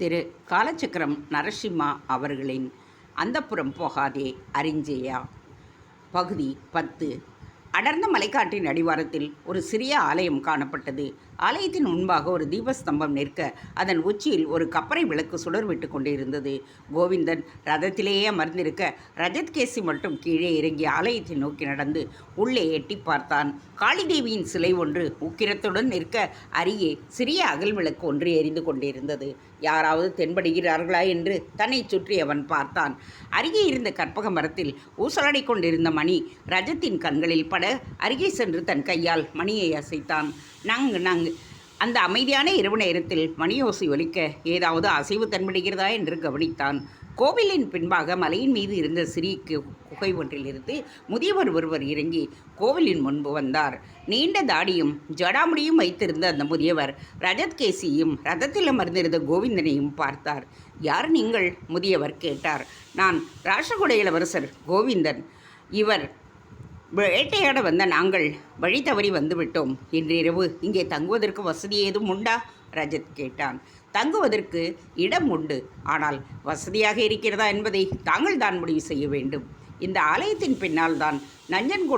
திரு காலச்சக்கரம் நரசிம்மா அவர்களின் அந்தப்புறம் போகாதே அறிஞ்சேயா? பகுதி பத்து. அடர்ந்த மலைக்காட்டின் அடிவாரத்தில் ஒரு சிறிய ஆலயம் காணப்பட்டது. ஆலயத்தின் முன்பாக ஒரு தீபஸ்தம்பம் நிற்க அதன் உச்சியில் ஒரு கப்பரை விளக்கு சுடர் விட்டு கொண்டிருந்தது. கோவிந்தன் ரதத்திலேயே அமர்ந்திருக்க ரஜத்கேசி மட்டும் கீழே இறங்கி ஆலயத்தை நோக்கி நடந்து உள்ளே எட்டி பார்த்தான். காளிதேவியின் சிலை ஒன்று உக்கிரத்துடன் நிற்க அருகே சிறிய அகல் விளக்கு ஒன்று எரிந்து கொண்டிருந்தது. யாராவது தென்படுகிறார்களா என்று தன்னை சுற்றி அவன் பார்த்தான். அருகே இருந்த கற்பக மரத்தில் ஊசலாடி கொண்டிருந்த மணி ரஜத்தின் கண்களில் பட அருகே சென்று தன் கையால் மணியை அசைத்தான். நங்கு நங்கு. அந்த அமைதியான இரவு நேரத்தில் மணியோசை ஒலிக்க ஏதாவது அசைவு தன்படுகிறதா என்று கவனித்தான். கோவிலின் பின்பாக மலையின் மீது இருந்த சிறீக்கு குகை ஒன்றிலிருந்து முதியவர் ஒருவர் இறங்கி கோவிலின் முன்பு வந்தார். நீண்ட தாடியும் ஜடாமுடியும் வைத்திருந்த அந்த முதியவர் ரஜத்கேசியும் ரதத்தில் அமர்ந்திருந்த கோவிந்தனையும் பார்த்தார். யார் நீங்கள்? முதியவர் கேட்டார். நான் ராஷ்டிரகூட இளவரசர் கோவிந்தன். இவர் வேட்டையாட வந்த நாங்கள் வழி தவறி வந்துவிட்டோம். இன்றிரவு இங்கே தங்குவதற்கு வசதி ஏதும் உண்டா? ரஜத் கேட்டான். தங்குவதற்கு இடம் உண்டு. ஆனால் வசதியாக இருக்கிறதா என்பதை தாங்கள் தான் முடிவு செய்ய வேண்டும். இந்த ஆலயத்தின் பின்னால் தான்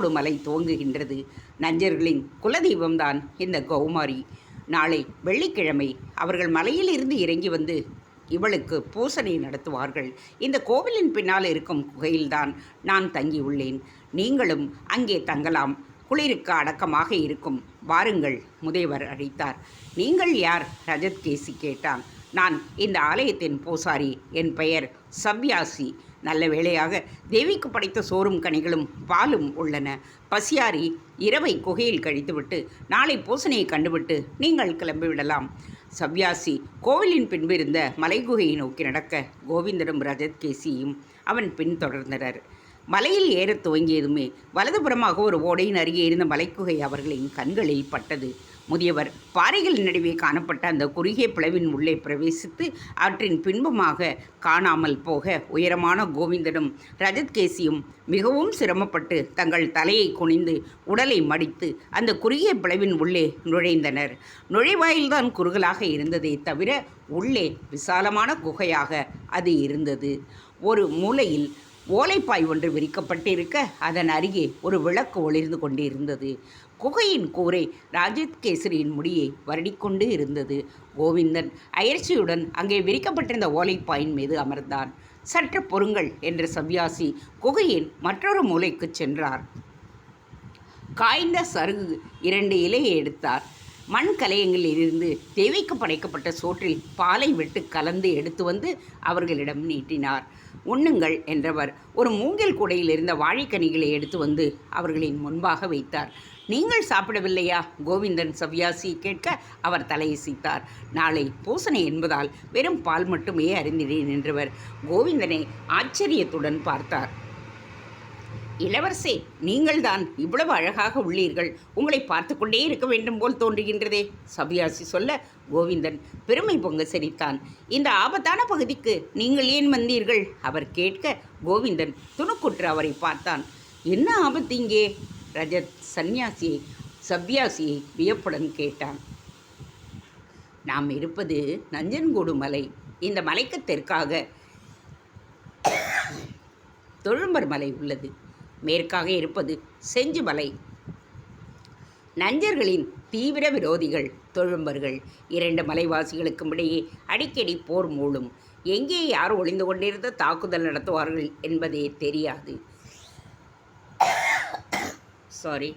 மலை துவங்குகின்றது. நஞ்சர்களின் குலதெய்வம்தான் இந்த கௌமாரி. நாளை வெள்ளிக்கிழமை அவர்கள் மலையில் இருந்து இறங்கி வந்து இவளுக்கு பூசனை நடத்துவார்கள். இந்த கோவிலின் பின்னால் இருக்கும் குகையில்தான் நான் தங்கியுள்ளேன். நீங்களும் அங்கே தங்கலாம். குளிருக்கு அடக்கமாக இருக்கும். வாருங்கள் முதேவர் அழைத்தார். நீங்கள் யார்? ரஜத் கேசி கேட்டான். நான் இந்த ஆலயத்தின் பூசாரி. என் பெயர் சவ்யாசி. நல்ல வேளையாக தேவிக்கு படைத்த சோறும் கனிகளும் பாலும் உள்ளன. பசியாரி இரவை குகையில் கழித்துவிட்டு நாளை பூசணையை கண்டுவிட்டு நீங்கள் கிளம்பிவிடலாம். சவ்யாசி கோவிலின் பின்பிருந்த மலைகுகையை நோக்கி நடக்க கோவிந்தனும் ரஜத் கேசியும் அவன் பின்தொடர்ந்தனர். மலையில் ஏறத் துவங்கியதுமே வலதுபுறமாக ஒரு ஓடையின் அருகே இருந்த மலைக்குகை அவர்களின் கண்களில் பட்டது. முதியவர் பாறைகளின் நடுவே காணப்பட்ட அந்த குறுகிய பிளவின் உள்ளே பிரவேசித்து அவற்றின் பின்பமாக காணாமல் போக உயரமான கோவிந்தனும் ரஜத்கேசியும் மிகவும் சிரமப்பட்டு தங்கள் தலையை குனிந்து உடலை மடித்து அந்த குறுகிய பிளவின் உள்ளே நுழைந்தனர். நுழைவாயில்தான் குறுகலாக இருந்ததே தவிர உள்ளே விசாலமான குகையாக அது இருந்தது. ஒரு மூலையில் ஓலைப்பாய் ஒன்று விரிக்கப்பட்டிருக்க அதன் அருகே ஒரு விளக்கு ஒளிர்ந்து கொண்டிருந்தது. குகையின் கூரை ராஜித் கேசரியின் முடியை வருடிக்கொண்டு இருந்தது. கோவிந்தன் அயற்சியுடன் அங்கே விரிக்கப்பட்டிருந்த ஓலைப்பாயின் மீது அமர்ந்தான். சற்று பொறுங்கள் என்ற சவ்யாசி குகையின் மற்றொரு மூலைக்குச் சென்றார். காய்ந்த சருகு இரண்டு இலையை எடுத்தார். மண் கலையங்களில் இருந்து தேவைக்கு படைக்கப்பட்ட சோற்றில் பாலை விட்டு கலந்து எடுத்து வந்து அவர்களிடம் நீட்டினார். உண்ணுங்கள் என்றவர் ஒரு மூங்கில் கூடையில் இருந்த வாழைக்கனிகளை எடுத்து வந்து அவர்களின் முன்பாக வைத்தார். நீங்கள் சாப்பிடவில்லையா? கோவிந்தன் சவ்யாசி கேட்க அவர் தலையசைத்தார் நாளை பூசணை என்பதால் வெறும் பால் மட்டுமே அறிந்தினேன் என்றவர் கோவிந்தனை ஆச்சரியத்துடன் பார்த்தார். இளவரசே நீங்கள்தான் இவ்வளவு அழகாக உள்ளீர்கள். உங்களை பார்த்து கொண்டே இருக்க வேண்டும் போல் தோன்றுகின்றதே. சபியாசி சொல்ல கோவிந்தன் பெருமை பொங்க சிரித்தான் இந்த ஆபத்தான பகுதிக்கு நீங்கள் ஏன் வந்தீர்கள்? அவர் கேட்க கோவிந்தன் துணுக்குற்று அவரை பார்த்தான். என்ன ஆபத்து இங்கே? ரஜத் சந்நியாசியை சவ்யாசியை வியப்புடன் கேட்டான். நாம் இருப்பது நஞ்சன்கூடு மலை. இந்த மலைக்கு தெற்காக தொழும்பர் மலை உள்ளது. மேற்காக இருப்பது செஞ்சு மலை நஞ்சர்களின் தீவிர விரோதிகள் தொழும்பர்கள் இரண்டு மலைவாசிகளுக்கும் இடையே அடிக்கடி போர் மூழும் எங்கே யார் ஒளிந்து கொண்டிருந்த தாக்குதல் நடத்துவார்கள் என்பதே தெரியாது. சாரி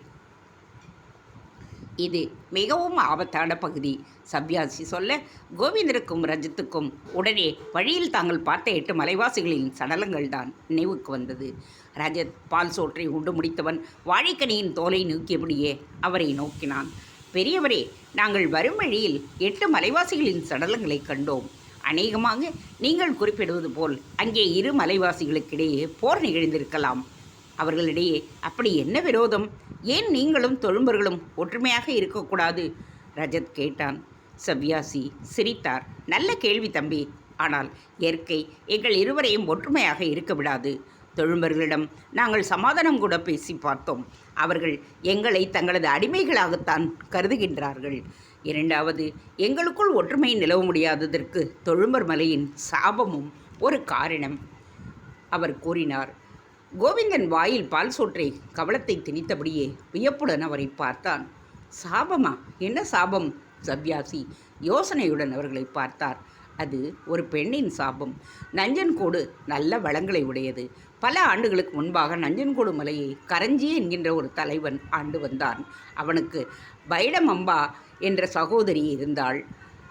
இது மிகவும் ஆபத்தான பகுதி. சப்யாசி சொல்ல கோவிந்தருக்கும் ரஜத்துக்கும் உடனே வழியில் தாங்கள் பார்த்த எட்டு மலைவாசிகளின் சடலங்கள் தான் நினைவுக்கு வந்தது. ரஜத் பால் சோற்றை உண்டு முடித்தவன் வாழைக்கனியின் தோலை நோக்கியபடியே அவரை நோக்கினான். பெரியவரே நாங்கள் வரும் வழியில் எட்டு மலைவாசிகளின் சடலங்களை கண்டோம். அநேகமாக நீங்கள் குறிப்பிடுவது போல் அங்கே இரு மலைவாசிகளுக்கிடையே போர் நிகழ்ந்திருக்கலாம். அவர்களிடையே அப்படி என்ன விரோதம்? ஏன் நீங்களும் தொழும்பர்களும் ஒற்றுமையாக இருக்கக்கூடாது? ரஜத் கேட்டான். சவ்யாசி சிரித்தார். நல்ல கேள்வி தம்பி. ஆனால் இயற்கை எங்கள் இருவரையும் ஒற்றுமையாக இருக்க விடாது. தொழும்பர்களிடம் நாங்கள் சமாதானம் கூட பேசி பார்த்தோம். அவர்கள் எங்களை தங்களது அடிமைகளாகத்தான் கருதுகின்றார்கள். இரண்டாவது எங்களுக்குள் ஒற்றுமை நிலவ முடியாததற்கு தொழும்பர் மலையின் சாபமும் ஒரு காரணம். அவர் கூறினார். கோவிந்தன் வாயில் பால் சோற்றை கவலத்தை திணித்தபடியே வியப்புடன் அவரை பார்த்தான். சாபமா? என்ன சாபம்? சவ்யாசி யோசனையுடன் அவர்களை பார்த்தார். அது ஒரு பெண்ணின் சாபம். நஞ்சன்கோடு நல்ல வளங்களை உடையது. பல ஆண்டுகளுக்கு முன்பாக நஞ்சன்கோடு மலையை கரஞ்சி என்கின்ற ஒரு தலைவன் ஆண்டு வந்தான். அவனுக்கு பைடமம்பா என்ற சகோதரி இருந்தாள்.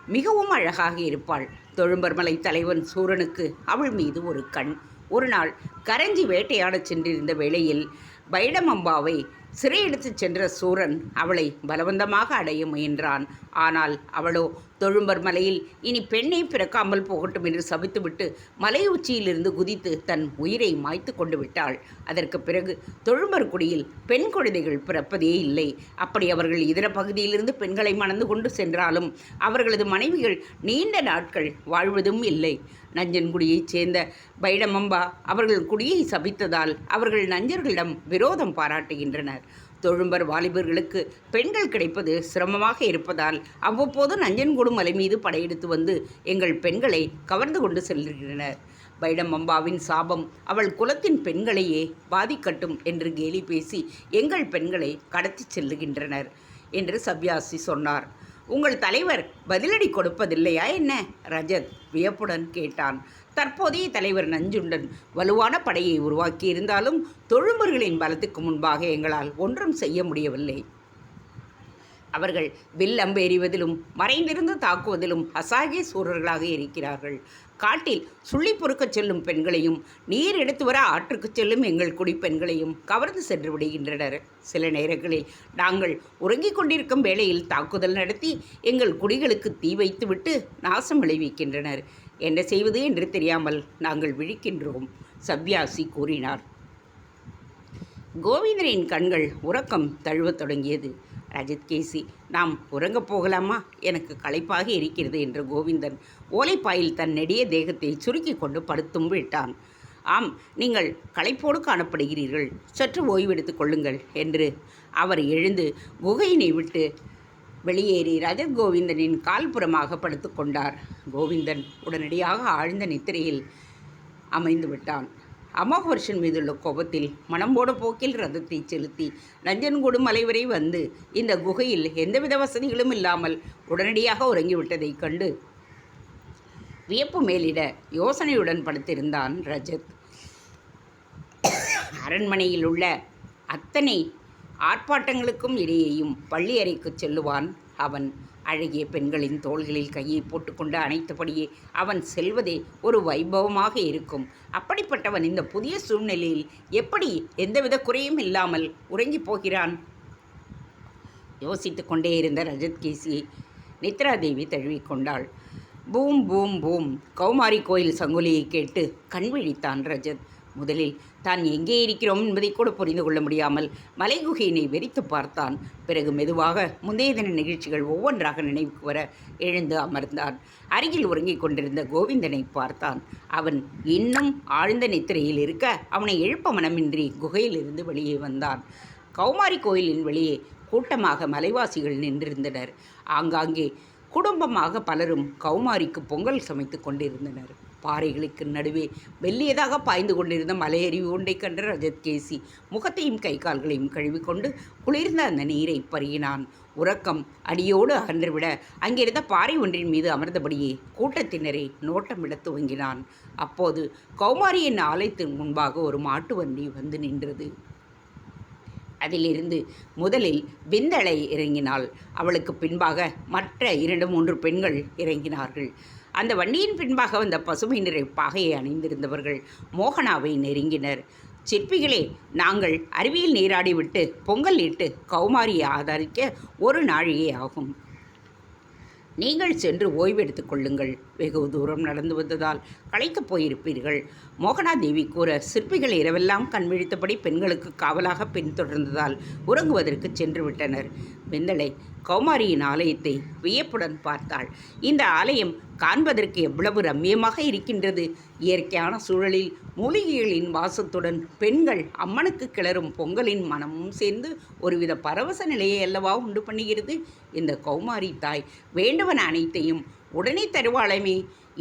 மிகவும் அழகாக இருப்பாள். தொழும்பர்மலை தலைவன் சூரனுக்கு அவள் மீது ஒரு கண். ஒரு நாள் கரஞ்சி வேட்டையாடச் சென்றிருந்த வேளையில் பைடமம்பாவை சிறையெடுத்துச் சென்ற சூரன் அவளை பலவந்தமாக அடைய முயன்றான். ஆனால் அவளோ தொழும்பர் மலையில் இனி பெண்ணை பிறக்காமல் போகட்டும் என்று சபித்துவிட்டு மலை உச்சியிலிருந்து குதித்து தன் உயிரை மாய்த்து கொண்டு விட்டாள். அதற்கு பிறகு தொழும்பர் குடியில் பெண் குழந்தைகள் பிறப்பதே இல்லை. அப்படி அவர்கள் இதர பகுதியிலிருந்து பெண்களை மணந்து கொண்டு சென்றாலும் அவர்களது மனைவிகள் நீண்ட நாட்கள் வாழ்வதும் இல்லை. நஞ்சன்குடியைச் சேர்ந்த பைடமம்பா அவர்கள் குடியை சபித்ததால் அவர்கள் நஞ்சர்களிடம் விரோதம் பாராட்டுகின்றனர். தொழும்பர் வாலிபர்களுக்கு பெண்கள் கிடைப்பது சிரமமாக இருப்பதால் அவ்வப்போது நஞ்சன்கூடு மலை மீது படையெடுத்து வந்து எங்கள் பெண்களை கவர்ந்து கொண்டு செல்கின்றனர். பைடமம்பாவின் சாபம் அவள் குலத்தின் பெண்களையே பாதிக்கட்டும் என்று கேலி பேசி எங்கள் பெண்களை கடத்திச் செல்லுகின்றனர் என்று சப்யாசி சொன்னார். உங்கள் தலைவர் பதிலடி கொடுப்பதில்லையா என்ன? ரஜத் வியப்புடன் கேட்டான். தற்போதைய தலைவர் நஞ்சுண்டன் வலுவான படையை உருவாக்கியிருந்தாலும் தொழும்பர்களின் பலத்துக்கு முன்பாக எங்களால் ஒன்றும் செய்ய முடியவில்லை. அவர்கள் வில்லம்பு எறிவதிலும் மறைந்திருந்து தாக்குவதிலும் அசாகிய சூரர்களாக இருக்கிறார்கள். காட்டில் சுள்ளி பொறுக்கச் செல்லும் பெண்களையும் நீர் எடுத்து வர ஆற்றுக்குச் செல்லும் எங்கள் குடிப்பெண்களையும் கவர்ந்து சென்று விடுகின்றனர். சில நேரங்களில் நாங்கள் உறங்கிக் கொண்டிருக்கும் வேளையில் தாக்குதல் நடத்தி எங்கள் குடிகளுக்கு தீ வைத்துவிட்டு நாசம் விளைவிக்கின்றனர். என்ன செய்வது என்று தெரியாமல் நாங்கள் விழிக்கின்றோம் சப்யாசி கூறினார். கோவிந்தனின் கண்கள் உறக்கம் தழுவத் தொடங்கியது. ரஜித் கேசி நாம் உறங்கப் போகலாமா? எனக்கு களைப்பாக இருக்கிறது என்று கோவிந்தன் ஓலைப்பாயில் தன் நெடிய தேகத்தை சுருக்கி கொண்டு படுத்தும் விட்டான். ஆம் நீங்கள் களைப்போடு காணப்படுகிறீர்கள். சற்று ஓய்வெடுத்துக் கொள்ளுங்கள் என்று அவர் எழுந்து குகையினை விட்டு வெளியேறி ரஜத் கோவிந்தனின் கால்புறமாக படுத்துக்கொண்டார் கோவிந்தன் உடனடியாக ஆழ்ந்த நித்திரையில் அமைந்து விட்டான். அமோகவர்ஷன் மீதுள்ள கோபத்தில் மனம்போட போக்கில் ரதத்தை செலுத்தி நஞ்சன்கூடு மலை வரை வந்து இந்த குகையில் எந்தவித வசதிகளும் இல்லாமல் உடனடியாக உறங்கிவிட்டதைக் கண்டு வியப்பு மேலிட யோசனையுடன் படுத்திருந்தான் ரஜத். அரண்மனையில் உள்ள அத்தனை ஆர்ப்பாட்டங்களுக்கும் இடையேயும் பள்ளி அறைக்குச் செல்லுவான் அவன். அழகிய பெண்களின் தோள்களில் கையை போட்டுக்கொண்டு அணைத்தபடியே அவன் செல்வதே ஒரு வைபவமாக இருக்கும். அப்படிப்பட்டவன் இந்த புதிய சூழ்நிலையில் எப்படி எந்தவித குறையும் இல்லாமல் உறங்கி போகிறான்? யோசித்து கொண்டே இருந்த ரஜத் கேசியை நித்ராதேவி தழுவிக்கொண்டாள் பூம் பூம் பூம். கௌமாரி கோயில் சங்குலியை கேட்டு கண் விழித்தான் ரஜத். முதலில் தான் எங்கே இருக்கிறோம் என்பதை கூட புரிந்து கொள்ள முடியாமல் மலைகுகையினை வெறித்து பார்த்தான். பிறகு மெதுவாக முந்தைய தின நிகழ்ச்சிகள் ஒவ்வொன்றாக நினைவுக்கு வர எழுந்து அமர்ந்தான். அருகில் உறங்கிக் கொண்டிருந்த கோவிந்தனை பார்த்தான். அவன் இன்னும் ஆழ்ந்த நித்திரையில் இருக்க அவனை எழுப்ப மனமின்றி குகையிலிருந்து வெளியே வந்தான். கௌமாரி கோயிலின் வெளியே கூட்டமாக மலைவாசிகள் நின்றிருந்தனர். ஆங்காங்கே குடும்பமாக பலரும் கௌமாரிக்கு பொங்கல் சமைத்து கொண்டிருந்தனர். பாறைகளுக்கு நடுவே மெல்லியதாக பாய்ந்து கொண்டிருந்த மலையறிவு ஒன்றைக் கண்ட ரஜத் கேசி முகத்தையும் கை கால்களையும் கழுவிக்கொண்டு குளிர்ந்த அந்த நீரை பருகினான். உறக்கம் அடியோடு அகன்றுவிட அங்கிருந்த பாறை ஒன்றின் மீது அமர்ந்தபடியே கூட்டத்தினரை நோட்டமிட துவங்கினான். அப்போது கௌமாரியின் ஆலயத்தின் முன்பாக ஒரு மாட்டு வண்டி வந்து நின்றது. அதிலிருந்து முதலில் விந்தளை இறங்கினாள். அவளுக்கு பின்பாக மற்ற இரண்டு மூன்று பெண்கள் இறங்கினார்கள். அந்த வண்டியின் பின்பாக வந்த பசுமை நிறை பாகையை அணிந்திருந்தவர்கள் மோகனாவை நெருங்கினர். சிற்பிகளே நாங்கள் அருவியில் நீராடிவிட்டு பொங்கல் இட்டு கௌமாரியை ஆதரிக்க ஒரு நாழிகை ஆகும். நீங்கள் சென்று ஓய்வெடுத்துக் கொள்ளுங்கள். வெகு தூரம் நடந்து வந்ததால் களைத்துப் போயிருப்பீர்கள். மோகனாதேவி கூற சிற்பிகள் இரவெல்லாம் கண் விழித்தபடி பெண்களுக்கு காவலாக பின்தொடர்ந்ததால் உறங்குவதற்கு சென்று விட்டனர் வெந்தலை கௌமாரியின் ஆலயத்தை வியப்புடன் பார்த்தாள். இந்த ஆலயம் காண்பதற்கு எவ்வளவு ரம்மியமாக இருக்கின்றது. இயற்கையான சூழலில் மூலிகைகளின் வாசத்துடன் பெண்கள் அம்மனுக்கு கிளறும் பொங்கலின் மனமும் சேர்ந்து ஒருவித பரவச நிலையை அல்லவா உண்டு பண்ணுகிறது? இந்த கௌமாரி தாய் வேண்டுவன அனைத்தையும் உடனே தருவாளமே.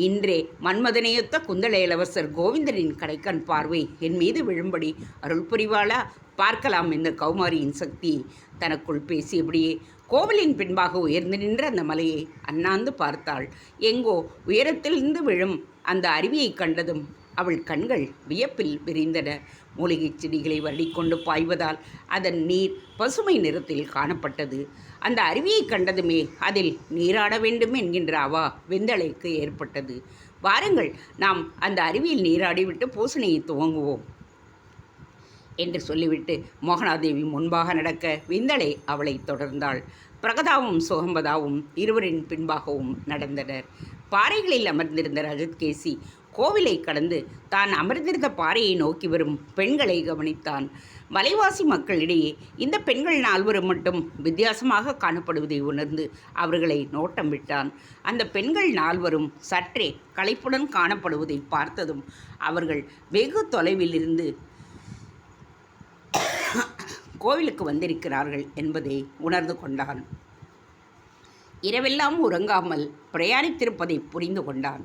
இன்றே மன்மதனையொத்த குந்தள இளவரசர் கோவிந்தனின் கடைக்கண் பார்வை என் மீது விழும்படி அருள் புரிவாளா? பார்க்கலாம் இந்த கௌமாரியின் சக்தி. தனக்குள் பேசியபடியே கோவிலின் பின்பாக உயர்ந்து நின்ற அந்த மலையை அண்ணாந்து பார்த்தாள். எங்கோ உயரத்திலிருந்து விழும் அந்த அருவியை கண்டதும் அவள் கண்கள் வியப்பில் விரிந்தன. மூலிகைச் செடிகளை வருடிக்கொண்டு பாய்வதால் அதன் நீர் பசுமை நிறத்தில் காணப்பட்டது. அந்த அருவியை கண்டதுமே அதில் நீராட வேண்டும் என்கின்ற அவா வெந்தலைக்கு ஏற்பட்டது. வாருங்கள் நாம் அந்த அருவியில் நீராடிவிட்டு பூசணையை துவங்குவோம் என்று சொல்லிவிட்டு மோகனாதேவி முன்பாக நடக்க விந்தலை அவளை தொடர்ந்தாள். பிரகதாவும் சுகம்பதாவும் இருவரின் பின்பாகவும் நடந்தனர். பாறைகளில் அமர்ந்திருந்த ரஜத்கேசி கோவிலை கடந்து தான் அமர்ந்திருந்த பாறையை நோக்கி வரும் பெண்களை கவனித்தான். மலைவாசி மக்களிடையே இந்த பெண்கள் நால்வரும் மட்டும் வித்தியாசமாக காணப்படுவதை உணர்ந்து அவர்களை நோட்டம் விட்டான். அந்த பெண்கள் நால்வரும் சற்றே களைப்புடன் காணப்படுவதை பார்த்ததும் அவர்கள் வெகு தொலைவில் இருந்து கோவிலுக்கு வந்திருக்கிறார்கள் என்பதை உணர்ந்து கொண்டான். இரவெல்லாம் உறங்காமல் பிரயாணித்திருப்பதை புரிந்து கொண்டான்.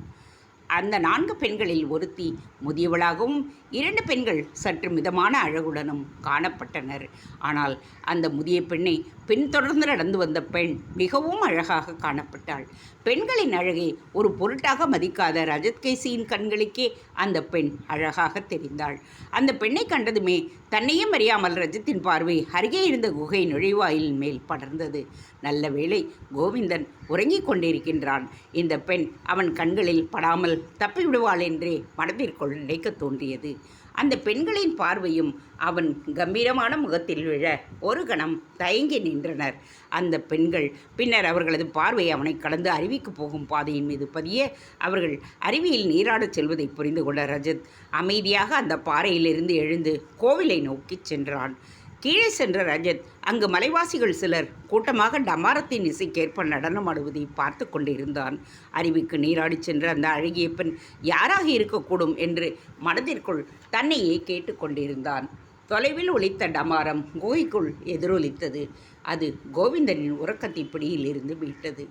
அந்த நான்கு பெண்களில் ஒருத்தி முதியவளாகவும் இரண்டு பெண்கள் சற்று மிதமான அழகுடனும் காணப்பட்டனர். ஆனால் அந்த முதிய பெண்ணை பின்தொடர்ந்து நடந்து வந்த பெண் மிகவும் அழகாக காணப்பட்டாள். பெண்களின் அழகை ஒரு பொருட்டாக மதிக்காத ரஜத்கேசியின் கண்களுக்கே அந்த பெண் அழகாக தெரிந்தாள். அந்த பெண்ணை கண்டதுமே தன்னையும் அறியாமல் ரஜத்தின் பார்வை அருகே இருந்த குகை நுழைவாயில் மேல் படர்ந்தது. நல்ல வேளை கோவிந்தன் உறங்கிக் கொண்டிருக்கின்றான். இந்த பெண் அவன் கண்களில் படாமல் தப்பிவிடுவாள் என்றே மனதிற்குள் நினைக்க தோன்றியது. அந்த பெண்களின் பார்வையும் அவன் கம்பீரமான முகத்தில் விழ ஒரு கணம் தயங்கி நின்றனர். அந்த பெண்கள் பின்னர் அவர்களது பார்வை அவனை கலந்து அருவிக்கு போகும் பாதையின் மீது பதிய அவர்கள் அருவியில் நீராடச் செல்வதை புரிந்து கொண்ட ரஜத் அமைதியாக அந்த பாறையிலிருந்து எழுந்து கோவிலை நோக்கிச் சென்றான். கீழே சென்ற ரஜத் அங்கு மலைவாசிகள் சிலர் கூட்டமாக டமாரத்தின் இசைக்கேற்ப நடனமாடுவதை பார்த்து கொண்டிருந்தான். அருவிக்கு நீராடி சென்ற அந்த அழகிய பெண் யாராக இருக்கக்கூடும் என்று மனதிற்குள் தன்னையே கேட்டுக்கொண்டிருந்தான் தொலைவில் ஒலித்த டமாரம் குகைக்குள் எதிரொலித்தது. அது கோவிந்தனின் உறக்கத்தை பிடியில் இருந்து மீட்டது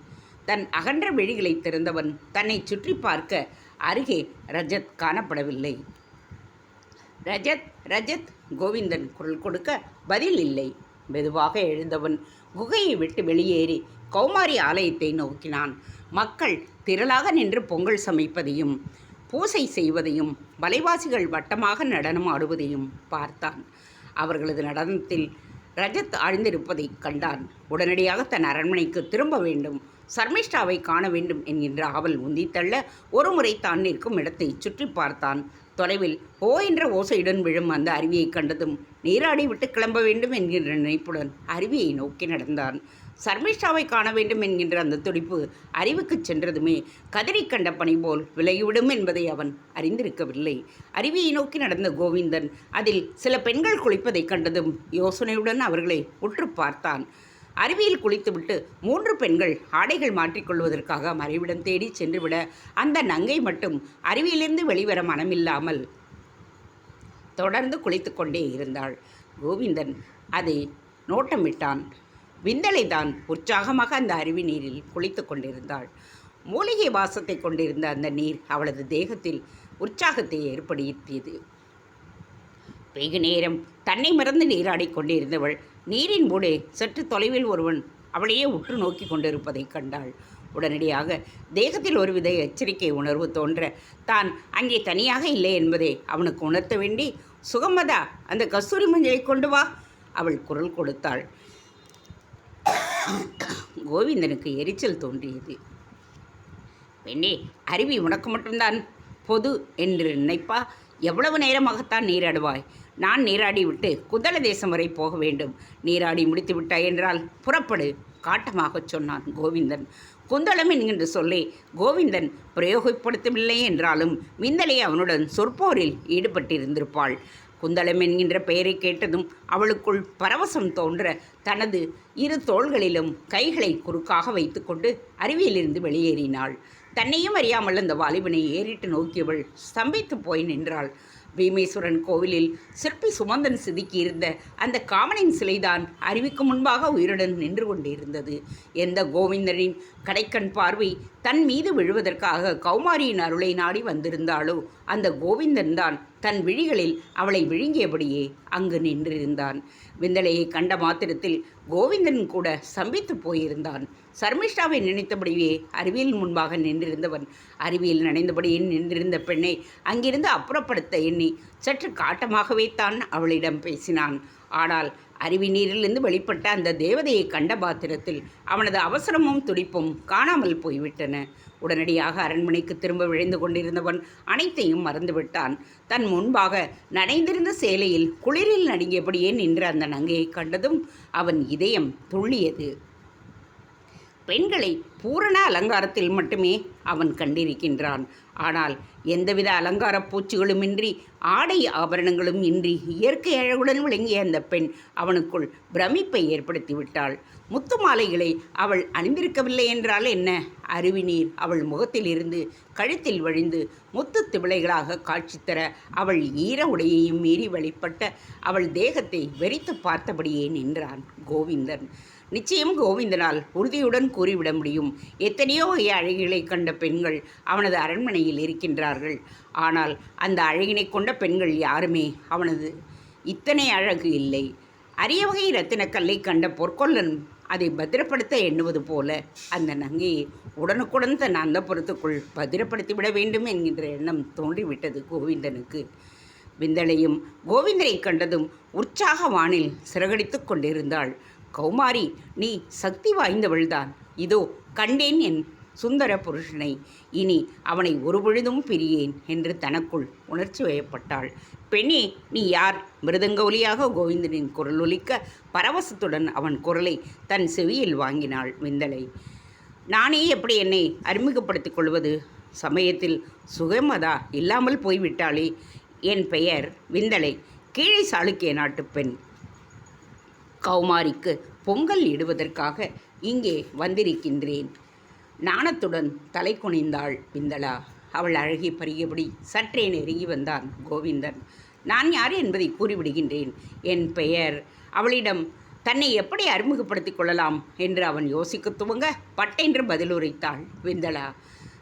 தன் அகன்ற விழிகளை திறந்தவன் தன்னை சுற்றி பார்க்க அருகே ரஜத் காணப்படவில்லை. ரஜத் ரஜத் கோவிந்தன் குரல் கொடுக்க பதில் இல்லை. மெதுவாக எழுந்தவன் குகையை விட்டு வெளியேறி கௌமாரி ஆலயத்தை நோக்கினான். மக்கள் திரளாக நின்று பொங்கல் சமைப்பதையும் பூசை செய்வதையும் மலைவாசிகள் வட்டமாக நடனம் ஆடுவதையும் பார்த்தான். அவர்களது நடனத்தில் ரஜத் ஆழ்ந்திருப்பதைக் கண்டான். உடனடியாக தன் அரண்மனைக்கு திரும்ப வேண்டும். சர்மிஷ்டாவை காண வேண்டும் என்கின்ற ஆவல் உந்தித்தள்ள ஒரு முறை தான் நிற்கும் இடத்தை சுற்றி பார்த்தான். தொலைவில் ஓ என்ற ஓசையுடன் விழும் அந்த அருவியை கண்டதும் நீராடி விட்டு கிளம்ப வேண்டும் என்கின்ற நினைப்புடன் அருவியை நோக்கி நடந்தான். சர்மிஷ்டாவை காண வேண்டும் என்கின்ற அந்த துடிப்பு அறிவுக்கு சென்றதுமே கதறி கண்ட பணி போல் விலகிவிடும் என்பதை அவன் அறிந்திருக்கவில்லை. அருவியை நோக்கி நடந்த கோவிந்தன் அதில் சில பெண்கள் குளிப்பதைக் கண்டதும் யோசனையுடன் அவர்களை உற்று பார்த்தான். அருவியில் குளித்துவிட்டு மூன்று பெண்கள் ஆடைகள் மாற்றிக்கொள்வதற்காக மறைவிடம் தேடி சென்றுவிட அந்த நங்கை மட்டும் அருவியிலிருந்து வெளிவர மனமில்லாமல் தொடர்ந்து குளித்து கொண்டே இருந்தாள். கோவிந்தன் அதை நோட்டமிட்டான். விந்தலை தான் உற்சாகமாக அந்த அருவி நீரில் குளித்து கொண்டிருந்தாள். மூலிகை வாசத்தை கொண்டிருந்த அந்த நீர் அவளது தேகத்தில் உற்சாகத்தை ஏற்படுத்தியது. வெகு நேரம் தன்னை மறந்து நீராடி கொண்டிருந்தவள் நீரின் மூடே சற்று தொலைவில் ஒருவன் அவளையே உற்று நோக்கி கொண்டிருப்பதைக் கண்டாள். உடனடியாக தேகத்தில் ஒருவித எச்சரிக்கை உணர்வு தோன்ற தான் அங்கே தனியாக இல்லை என்பதை அவனுக்கு உணர்த்த வேண்டி சுகமதா அந்த கஸ்தூரி மஞ்சளை கொண்டு வா அவள் குரல் கொடுத்தாள். கோவிந்தனுக்கு எரிச்சல் தோன்றியது. பெண்ணே அருவி உனக்கு மட்டும்தான் பொது என்று நினைப்பா? எவ்வளவு நேரமாகத்தான் நீராடுவாய்? நான் நீராடி விட்டு குதல தேசம் வரை போக வேண்டும். நீராடி முடித்து விட்டாய் என்றால் புறப்படு காட்டமாகச் சொன்னான் கோவிந்தன். குந்தளம் என்கின்ற சொல்லை கோவிந்தன் பிரயோகப்படுத்தவில்லை என்றாலும் விந்தலை அவனுடன் சொற்போரில் ஈடுபட்டிருந்திருப்பாள். குந்தளம் என்கின்ற பெயரை கேட்டதும் அவளுக்குள் பரவசம் தோன்ற தனது இரு தோள்களிலும் கைகளை குறுக்காக வைத்துக்கொண்டு அருவியிலிருந்து வெளியேறினாள். தன்னையும் அறியாமல் அந்த வாலிபனை ஏறிட்டு நோக்கியவள் ஸ்தம்பித்து போய் நின்றாள். பீமேஸ்வரன் கோவிலில் சிற்பி சுமந்தன் செதுக்கியிருந்த அந்த காமனின் சிலைதான் அறிவிக்கு முன்பாக உயிருடன் நின்று கொண்டிருந்தது. எந்த கோவிந்தனின் கடைக்கண் பார்வை தன் மீது விழுவதற்காக கௌமாரியின் அருளை நாடி வந்திருந்தாளோ அந்த கோவிந்தன் தான் தன் விழிகளில் அவளை விழுங்கியபடியே அங்கு நின்றிருந்தான். விந்தலையை கண்ட மாத்திரத்தில் கோவிந்தன் கூட சம்பித்து போயிருந்தான். சர்மிஷ்டாவை நினைத்தபடியே அறிவியல் முன்பாக நின்றிருந்தவன் அருவியில் நனைந்தபடியே நின்றிருந்த பெண்ணை அங்கிருந்து அப்புறப்படுத்த எண்ணி சற்று காட்டமாகவே தான் அவளிடம் பேசினான். ஆனால் அருவி நீரிலிருந்து வெளிப்பட்ட அந்த தேவதையை கண்ட பாத்திரத்தில் அவனது அவசரமும் துடிப்பும் காணாமல் போய்விட்டன. உடனடியாக அரண்மனைக்கு திரும்ப விழைந்து கொண்டிருந்தவன் அனைத்தையும் மறந்துவிட்டான். தன் முன்பாக நனைந்திருந்த சேலையில் குளிரில் நடுங்கியபடியே நின்ற அந்த நங்கையை கண்டதும் அவன் இதயம் துள்ளியது. பெண்களை பூரண அலங்காரத்தில் மட்டுமே அவன் கண்டிருக்கின்றான். ஆனால் எந்தவித அலங்கார பூச்சிகளுமின்றி ஆடை ஆபரணங்களும் இன்றி இயற்கை அழகுடன் விளங்கிய அந்த பெண் அவனுக்குள் பிரமிப்பை ஏற்படுத்திவிட்டாள். முத்து மாலைகளை அவள் அணிந்திருக்கவில்லை என்றால் என்ன? அருவி நீர் அவள் முகத்தில் இருந்து கழுத்தில் வழிந்து முத்து திவிளைகளாக காட்சி தர அவள் ஈர உடையையும் மீறி வழிபட்ட அவள் தேகத்தை வெறித்து பார்த்தபடியே நின்றான் கோவிந்தன். நிச்சயம் கோவிந்தனால் உறுதியுடன் கூறிவிட முடியும். எத்தனையோ வகை அழகிகளை கண்ட பெண்கள் அவனது அரண்மனையில் இருக்கின்றார்கள். ஆனால் அந்த அழகினை கொண்ட பெண்கள் யாருமே அவனது இத்தனை அழகு இல்லை. அரிய வகை இரத்தினக்கல்லை கண்ட பொற்கொல்லன் அதை பத்திரப்படுத்த எண்ணுவது போல அந்த நங்கையை உடனுக்குடன் தன் அந்த புறத்துக்குள் பத்திரப்படுத்திவிட வேண்டும் என்கின்ற எண்ணம் தோன்றிவிட்டது கோவிந்தனுக்கு. விந்தளையும் கோவிந்தனை கண்டதும் உற்சாக வானில் சிறகடித்து கொண்டிருந்தாள். கௌமாரி நீ சக்தி வாய்ந்தவள்தான். இதோ கண்டேன் என் சுந்தர புருஷனை. இனி அவனை ஒரு பொழுதும் பிரியேன் என்று தனக்குள் உணர்ச்சி வயப்பட்டாள். பெண்ணே நீ யார்? மிருதங்க ஒலியாக கோவிந்தனின் குரல் ஒலிக்க பரவசத்துடன் அவன் குரலை தன் செவியில் வாங்கினாள் விந்தலை. நானே எப்படி என்னை அறிமுகப்படுத்திக் கொள்வது? சமயத்தில் சுகமதா இல்லாமல் போய்விட்டாளே. என் பெயர் விந்தலை. கீழே சாளுக்கிய நாட்டு பெண். கௌமாரிக்கு பொங்கல் இடுவதற்காக இங்கே வந்திருக்கின்றேன். நாணத்துடன் தலை குனிந்தாள் விந்தளா அவள் அழகி பருகியபடி சற்றே நெருங்கி வந்தான் கோவிந்தன். நான் யார் என்பதை கூறிவிடுகின்றேன். என் பெயர் அவளிடம் தன்னை எப்படி அறிமுகப்படுத்திக் கொள்ளலாம் என்று அவன் யோசிக்க துவங்க பட்டென்று பதிலுரைத்தாள் விந்தளா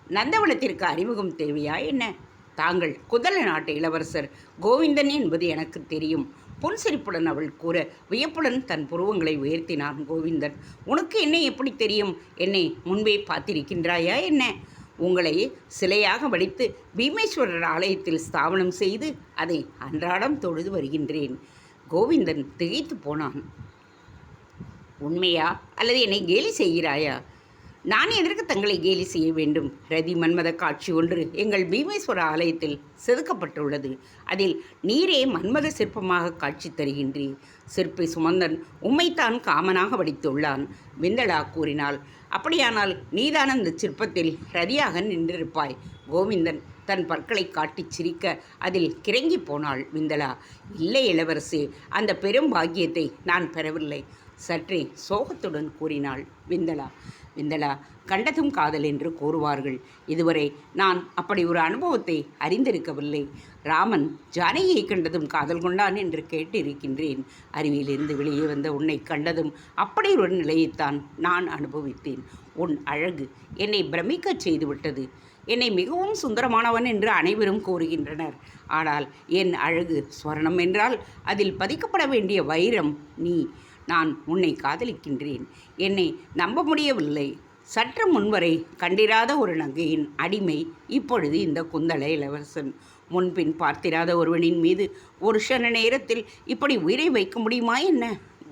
நந்தவனத்திற்கு அறிமுகம் தேவையா என்ன? தாங்கள் குதல நாட்டு இளவரசர் கோவிந்தன் என்பது எனக்கு தெரியும். புன்சிரிப்புடன் அவள் கூற வியப்புடன் தன் புருவங்களை உயர்த்தினான் கோவிந்தன். உனக்கு என்ன எப்படி தெரியும்? என்னை முன்பே பார்த்திருக்கின்றாயா என்ன? உங்களை சிலையாக வடித்து பீமேஸ்வரர் ஆலயத்தில் ஸ்தாபனம் செய்து அதை அன்றாடம் தொழுது வருகின்றேன். கோவிந்தன் திகைத்து போனான். உண்மையா? அல்லது என்னை கேலி செய்கிறாயா? நான் எதற்கு தங்களை கேலி செய்ய வேண்டும்? ரதி மன்மத காட்சி ஒன்று எங்கள் பீமேஸ்வர ஆலயத்தில் செதுக்கப்பட்டுள்ளது. அதில் நீரே மன்மத சிற்பமாக காட்சி தருகின்றீர் சிற்பி சுமந்தன் உம்மைத்தான் காமனாக வடித்துள்ளான். விந்தளா கூறினாள் அப்படியானால் நீதான் அந்த சிற்பத்தில் ரதியாக நின்றிருப்பாய். கோவிந்தன் தன் பற்களை காட்டிச் சிரிக்க அதில் கிறங்கி போனாள். விந்தளா இல்லை இளவரசி அந்த பெரும் பாக்கியத்தை நான் பெறவில்லை. சற்றே சோகத்துடன் கூறினாள் விந்தளா. விந்தளா கண்டதும் காதல் என்று கூறுவார்கள். இதுவரை நான் அப்படி ஒரு அனுபவத்தை அறிந்திருக்கவில்லை. ராமன் ஜானகியை கண்டதும் காதல் கொண்டான் என்று கேட்டு இருக்கின்றேன் அருவியிலிருந்து வெளியே வந்த உன்னை கண்டதும் அப்படி ஒரு நிலையைத்தான் நான் அனுபவித்தேன். உன் அழகு என்னை பிரமிக்கச் செய்துவிட்டது. என்னை மிகவும் சுந்தரமானவன் என்று அனைவரும் கூறுகின்றனர். ஆனால் என் அழகு ஸ்வர்ணம் என்றால் அதில் பதிக்கப்பட வேண்டிய வைரம் நீ. நான் உன்னை காதலிக்கின்றேன். என்னை நம்ப முடியவில்லை. சற்று முன்வரை கண்டிராத ஒரு நங்கையின் அடிமை இப்பொழுது இந்த குந்தள இளவரசன். முன்பின் பார்த்திராத ஒருவனின் மீது ஒரு க்ஷண நேரத்தில் இப்படி உயிரை வைக்க முடியுமா என்ன?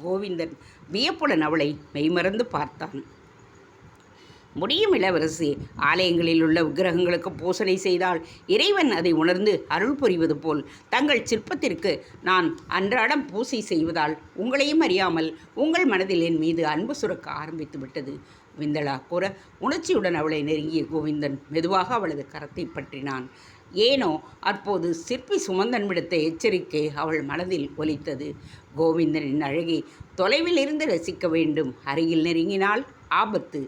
கோவிந்தன் வியப்புடன் அவளை மெய்மறந்து பார்த்தான். முடியும் இளவரசி. ஆலயங்களில் உள்ள விக்கிரகங்களுக்கு பூசனை செய்தால் இறைவன் அதை உணர்ந்து அருள் புரிவது போல். தங்கள் சிற்பத்திற்கு நான் அன்றாடம் பூசை செய்வதால் உங்களையும் அறியாமல் உங்கள் மனதில் என் மீது அன்பு சுரக்க ஆரம்பித்து விட்டது. விந்தளா கூற உணர்ச்சியுடன் அவளை நெருங்கிய கோவிந்தன் மெதுவாக அவளது கரத்தை பற்றினான். ஏனோ அப்போது சிற்பி சுமந்தன் விடுத்த எச்சரிக்கை அவள் மனதில் ஒலித்தது. கோவிந்தனின் அழகை தொலைவில் இருந்து ரசிக்க வேண்டும். அருகில் நெருங்கினால் ஆபத்து.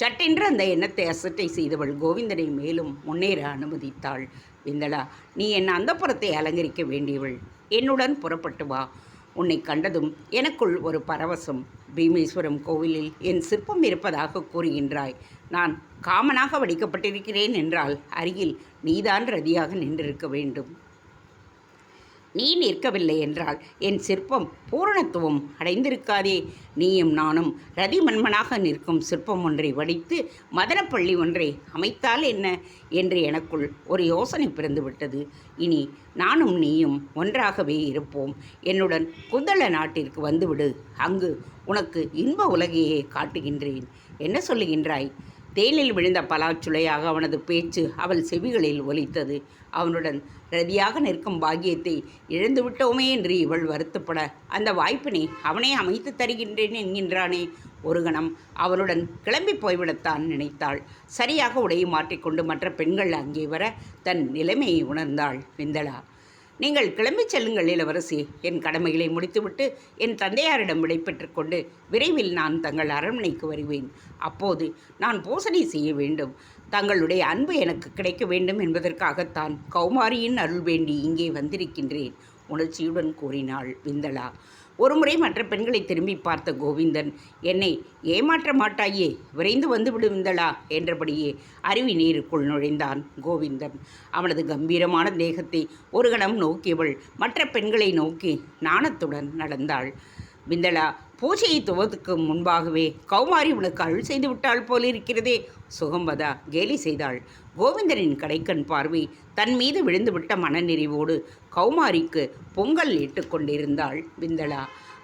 சட்டென்று அந்த எண்ணத்தை அசட்டை செய்தவள் கோவிந்தனை மேலும் முன்னேற அனுமதித்தாள். விந்தளா நீ என் அந்தப்புறத்தை அலங்கரிக்க வேண்டியவள். என்னுடன் புறப்பட்டு வா. உன்னை கண்டதும் எனக்குள் ஒரு பரவசம். பீமேஸ்வரம் கோவிலில் என் சிற்பம் இருப்பதாக கூறுகின்றாய். நான் காமனாக வடிக்கப்பட்டிருக்கிறேன் என்றால் அருகில் நீதான் ரதியாக நின்றிருக்க வேண்டும். நீ நிற்கவில்லை என்றால் என் சிற்பம் பூரணத்துவம் அடைந்திருக்காதே. நீயும் நானும் ரதி மன்மனாக நிற்கும் சிற்பம் ஒன்றை வடித்து மதனப்பள்ளி ஒன்றை அமைத்தால் என்ன? என்று எனக்குள் ஒரு யோசனை பிறந்துவிட்டது. இனி நானும் நீயும் ஒன்றாகவே இருப்போம். என்னுடன் குந்தள நாட்டிற்கு வந்துவிடு. அங்கு உனக்கு இன்ப உலகையே காட்டுகின்றேன். என்ன சொல்லுகின்றாய்? தேனில் விழுந்த பலாச்சுளையாக அவனது பேச்சு அவள் செவிகளில் ஒலித்தது. அவனுடன் ரதியாக நிற்கும் பாக்கியத்தை இழந்து விட்டோமே என்று இவள் வருத்தப்பட அந்த வாய்ப்பினை அவனே அமைத்து தருகின்றேன் என்கின்றானே. ஒரு கணம் அவனுடன் கிளம்பி போய்விடத்தான் நினைத்தாள். சரியாக உடையை மாற்றிக்கொண்டு மற்ற பெண்கள் அங்கே வர தன் நிலைமையை உணர்ந்தாள். விந்தளா நீங்கள் கிளம்பிச் செல்லுங்கள் இளவரசி. என் கடமைகளை முடித்துவிட்டு என் தந்தையாரிடம் விடைபெற்று கொண்டு விரைவில் நான் தங்கள் அரண்மனைக்கு வருவேன். அப்போது நான் போசனை செய்ய வேண்டும். தங்களுடைய அன்பு எனக்கு கிடைக்க வேண்டும் என்பதற்காகத்தான் கௌமாரியின் அருள் வேண்டி இங்கே வந்திருக்கின்றேன் உணர்ச்சியுடன் கூறினாள் விந்தளா. ஒருமுறை மற்ற பெண்களை திரும்பி பார்த்த கோவிந்தன் என்னை ஏமாற்ற மாட்டாயே விரைந்து வந்து விடுவிந்தளா என்றபடியே அருவி நீருக்குள் நுழைந்தான் கோவிந்தன். அவனது கம்பீரமான தேகத்தை ஒரு கணம் நோக்கியவள் மற்ற பெண்களை நோக்கி நாணத்துடன் நடந்தாள். விந்தளா பூஜையை துவதுக்கு முன்பாகவே கௌமாரி உனக்கு அருள் செய்து விட்டாள் போலிருக்கிறதே சுகம்பதா கேலி செய்தாள். கோவிந்தனின் கடைக்கண் பார்வை தன் மீது விழுந்துவிட்ட மனநிறைவோடு கௌமாரிக்கு பொங்கல் இட்டு கொண்டிருந்தாள் விந்தளா.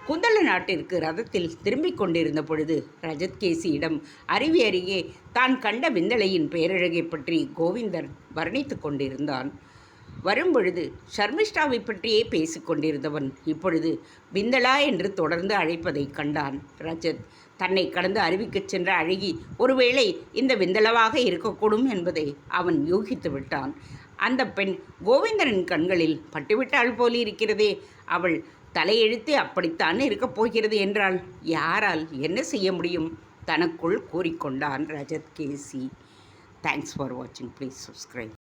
குந்தள நாட்டிற்கு ரதத்தில் திரும்பிக் கொண்டிருந்த பொழுது ரஜத்கேசியிடம் அருவி அருகே தான் கண்ட விந்தளையின் பேரழகை பற்றி கோவிந்தன் வர்ணித்துக் கொண்டிருந்தான். வரும்பொழுது ஷர்மிஷ்டாவை பற்றியே பேசிக்கொண்டிருந்தவன் இப்பொழுது விந்தளா என்று தொடர்ந்து அழைப்பதைக் கண்டான் ரஜத். தன்னை கடந்து அருவிக்குச் சென்ற அழகி ஒருவேளை இந்த விந்தளவாக இருக்கக்கூடும் என்பதை அவன் யூகித்து விட்டான். அந்த பெண் கோவிந்தனின் கண்களில் பட்டுவிட்டாள் போல இருக்கிறதே. அவள் தலையெழுத்து அப்படித்தான் இருக்கப் போகிறது என்றால் யாரால் என்ன செய்ய முடியும்? தனக்குள் கூறிக்கொண்டான் ரஜத் கேசி தேங்க்ஸ் ஃபார் வாட்சிங் ப்ளீஸ் சப்ஸ்கிரைப்